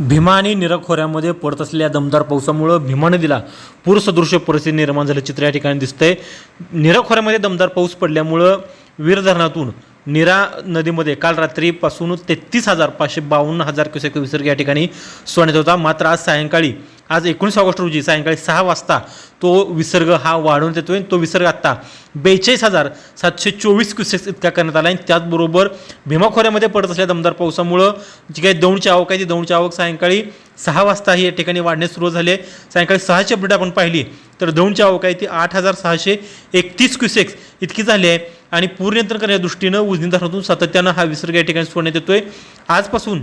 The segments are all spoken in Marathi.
भीमा आणि निरखोऱ्यामध्ये पडत असलेल्या दमदार पावसामुळं भीमा नदीला पूरसदृश्य परिस्थिती निर्माण झालं चित्र या ठिकाणी दिसतंय. निरख खोऱ्यामध्ये दमदार पाऊस पडल्यामुळं वीर धरणातून निरा नदीमध्ये काल रात्रीपासून तेहतीस हजार पाचशे बावन्न हजार क्युसेक विसर्ग या ठिकाणी सोडण्यात होता. मात्र आज सायंकाळी आज एकोणीस ऑगस्ट रोजी सायंकाळी सहा वाजता तो विसर्ग हा वाढवण्यात येतोय तो विसर्ग आत्ता बेचाळीस हजार सातशे चोवीस क्युसेक्स इतका करण्यात आला आहे. त्याचबरोबर भीमाखोऱ्यामध्ये पडत असलेल्या दमदार पावसामुळं जी काही दौंडची आवक आहे ती दौंडची आवक सायंकाळी सहा वाजता ही या ठिकाणी वाढण्यास सुरुवात झाली आहे. सायंकाळी सहाची अपडेट आपण पाहिली तर दौंडची आवक आहे ती आठ हजार सहाशे एकतीस क्युसेक्स इतकी झाली आहे. आणि पूर नियंत्रण करण्याच्या दृष्टीनं उजनी धरणातून सातत्यानं हा विसर्ग या ठिकाणी सोडण्यात येतोय. आजपासून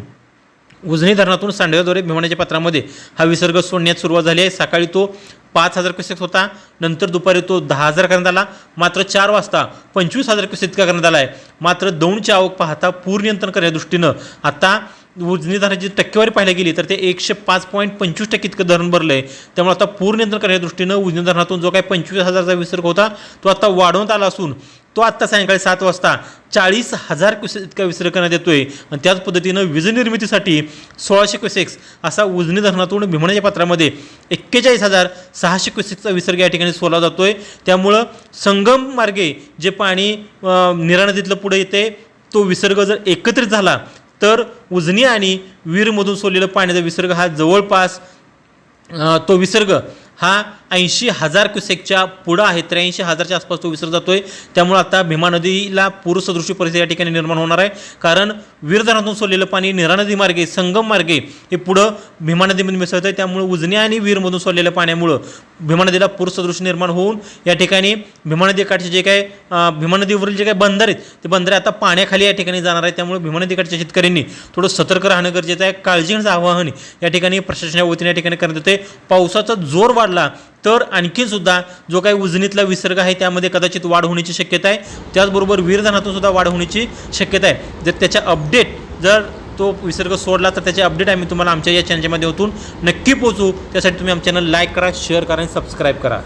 उजनी धरणातून सांडव्याद्वारे भीमण्याच्या पात्रामध्ये हा विसर्ग सोडण्यास सुरुवात झाली आहे. सकाळी तो पाच हजार क्युसेक्स होता नंतर दुपारी तो दहा हजार करण्यात आला मात्र चार वाजता पंचवीस हजार क्युसेक इतका करण्यात आला आहे. मात्र दौंडची आवक पाहता पूर नियंत्रण करण्याच्या दृष्टीनं आता उजनी धरणाची टक्केवारी पाहायला गेली तर ते एकशे पाच पॉईंट पंचवीस टक्के इतकं धरण भरलं आहे त्यामुळे आता पूर नियंत्रण करण्याच्या दृष्टीनं उजनी धरणातून जो काही पंचवीस हजारचा विसर्ग होता तो आता वाढवण्यात आला असून तो आत्ता सायंकाळी सात वाजता चाळीस हजार क्युसेक इतका विसर्ग करण्यात येतोय. आणि त्याच पद्धतीनं वीज निर्मितीसाठी सोळाशे क्युसेक्स असा उजनी धरणातून भीमण्याच्या पात्रामध्ये एक्केचाळीस हजार सहाशे क्युसेकचा विसर्ग या ठिकाणी सोडला जातोय. त्यामुळं संगम मार्गे जे पाणी निरा नदीतलं पुढे येते तो विसर्ग जर एकत्रित झाला तर उजनी आणि वीरमधून सोडलेलं पाण्याचा विसर्ग हा जवळपास तो विसर्ग हा ऐंशी हजार क्युसेकच्या पुढं आहे. त्र्याऐंशी हजारच्या आसपास तो विसर्ग आहे त्यामुळे आता भीमा नदीला पूरसदृश्य परिस्थिती या ठिकाणी निर्माण होणार आहे. कारण वीरधरणातून सोडलेलं पाणी निरा नदी मार्गे संगम मार्गे हे पुढं भीमा नदीमध्ये मिसळतं आहे त्यामुळे उजनी आणि वीरमधून सोडलेल्या पाण्यामुळं भीमा नदीला पूरसदृश्य निर्माण होऊन या ठिकाणी भीमा नदीकाठचे जे काय भीमा नदीवरील जे काही बंदर आहेत ते बंदरे आता पाण्याखाली या ठिकाणी जाणार आहे त्यामुळे भीमा नदीकाठच्या शेतकऱ्यांनी थोडं सतर्क राहणं गरजेचं आहे. काळजी घेण्याचं आवाहन या ठिकाणी प्रशासनाच्या वतीने या ठिकाणी करण्यात येते पावसाचा जोर वाढला तर आणखीनसुद्धा जो काही उजनीतला विसर्ग आहे त्यामध्ये कदाचित वाढ होण्याची शक्यता आहे. त्याचबरोबर वीरधनातून सुद्धा वाढ होण्याची शक्यता आहे. जर त्याच्या अपडेट जर तो विसर्ग सोडला तर त्याचे अपडेट आम्ही तुम्हाला आमच्या या चॅनलच्या माध्यमातून नक्की पोहोचू त्यासाठी तुम्ही आमच्या चॅनल लाईक करा शेअर करा आणि सबस्क्राईब करा.